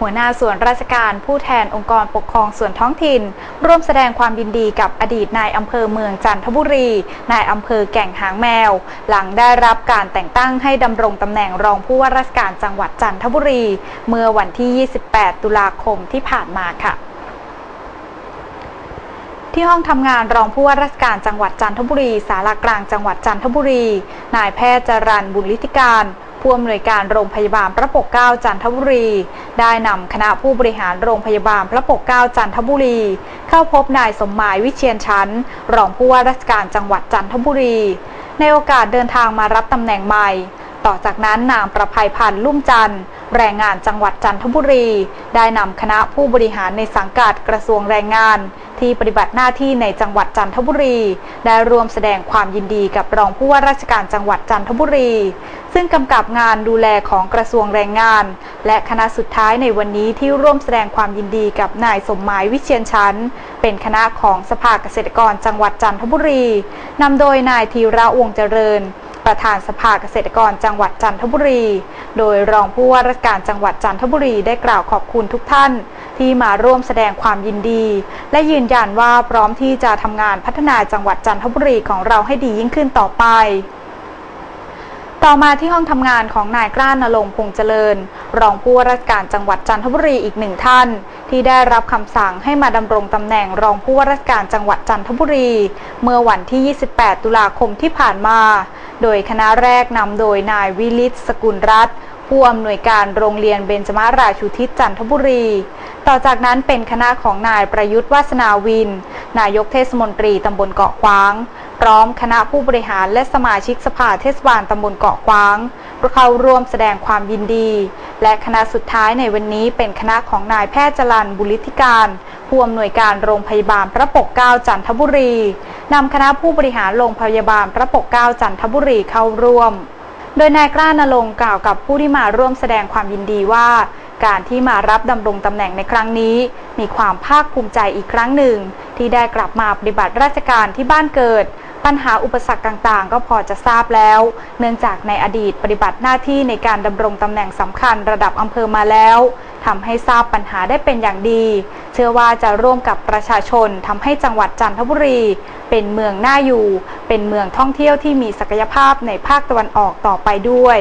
หัวหน้าส่วนราชการผู้แทนองค์กรปกครองส่วนท้องถิ่น ร่วมแสดงความยินดีกับอดีตนายอำเภอเมืองจันทบุรี นายอำเภอแก่งหางแมว หลังได้รับการแต่งตั้งให้ดำรงตำแหน่งรองผู้ว่าราชการจังหวัดจันทบุรี เมื่อวันที่ 28 ตุลาคมที่ผ่านมาค่ะที่ห้องทำงานรองผู้ว่าราชการจังหวัดจันทบุรี สารากลางจังหวัดจันทบุรี นายแพทย์จรันบุญลิธิการ ผู้อำนวยการโรงพยาบาลพระปกเกล้าจันทบุรี ได้นำคณะผู้บริหารโรงพยาบาลพระปกเกล้าจันทบุรี เข้าพบนายสมหมายวิเชียนชั้น รองผู้ว่าราชการจังหวัดจันทบุรี ในโอกาสเดินทางมารับตำแหน่งใหม่ ต่อจากนั้นนางประภัยพันธ์ลุ่มจันทร์ แรงงานจังหวัดจันทบุรี ได้นำคณะผู้บริหารในสังกัดกระทรวงแรงงาน ที่ปฏิบัติหน้าที่ในจังหวัดจันทบุรี ได้รวมแสดงความยินดีกับรองผู้ว่าราชการจังหวัดจันทบุรี ซึ่งกำกับงานดูแลของกระทรวงแรงงาน และคณะสุดท้ายในวันนี้ที่ร่วมแสดงความยินดีกับนายสมหมายวิเชียนชันเป็นคณะของสภาเกษตรกรจังหวัดจันทบุรีนำโดยนายธีระวงเจริญ ประธานสภาเกษตรกรจังหวัดจันทบุรี โดยรองผู้ว่าราชการจังหวัดจันทบุรีได้กล่าวขอบคุณทุกท่าน ที่มาร่วมแสดงความยินดี และยืนยันว่าพร้อมที่จะทำงานพัฒนาจังหวัดจันทบุรีของเราให้ดียิ่งขึ้นต่อไปต่อมาที่ห้องทำงานของนายกล้านรงพงเจริญ รองผู้ว่าราชการจังหวัดจันทบุรีอีกหนึ่งท่าน ที่ได้รับคำสั่งให้มาดำรงตำแหน่งรองผู้ว่าราชการจังหวัดจันทบุรี เมื่อวันที่ 28 ตุลาคมที่ผ่านมา โดยคณะแรกนำโดยนายวิลิตสกุลรัตน์ผู้อำนวยการโรงเรียนเบญจมาราชูทิศจันทบุรี ต่อจากนั้นเป็นคณะของนายประยุทธ์วาสนาวิน นายกเทศมนตรีตำบลเกาะขวาง พร้อมคณะผู้บริหารและสมาชิกสภาเทศบาลตำบลเกาะขวางเข้าร่วมแสดงความยินดี และคณะสุดท้ายในวันนี้เป็นคณะของนายแพทย์จรันบุริธิการ ผู้อำนวยการโรงพยาบาลพระปกเกล้าจันทบุรีนำคณะผู้บริหารโรงพยาบาลพระปกเกล้าจันทบุรีเข้าร่วม โดยนายกล้านรงกล่าวกับผู้ที่มาร่วมแสดงความยินดีว่า การที่มารับดำรงตำแหน่งในครั้งนี้ มีความภาคภูมิใจอีกครั้งหนึ่ง ที่ได้กลับมาปฏิบัติราชการที่บ้านเกิด ปัญหาอุปสรรคต่างๆ ก็พอจะทราบแล้ว เนื่องจากในอดีตปฏิบัติหน้าที่ในการดำรงตำแหน่งสำคัญระดับอำเภอมาแล้วทำให้ทราบปัญหาได้เป็นอย่างดี เชื่อว่าจะร่วมกับประชาชนทำให้จังหวัดจันทบุรี เป็นเมืองน่าอยู่ เป็นเมืองท่องเที่ยวที่มีศักยภาพในภาคตะวันออกต่อไปด้วย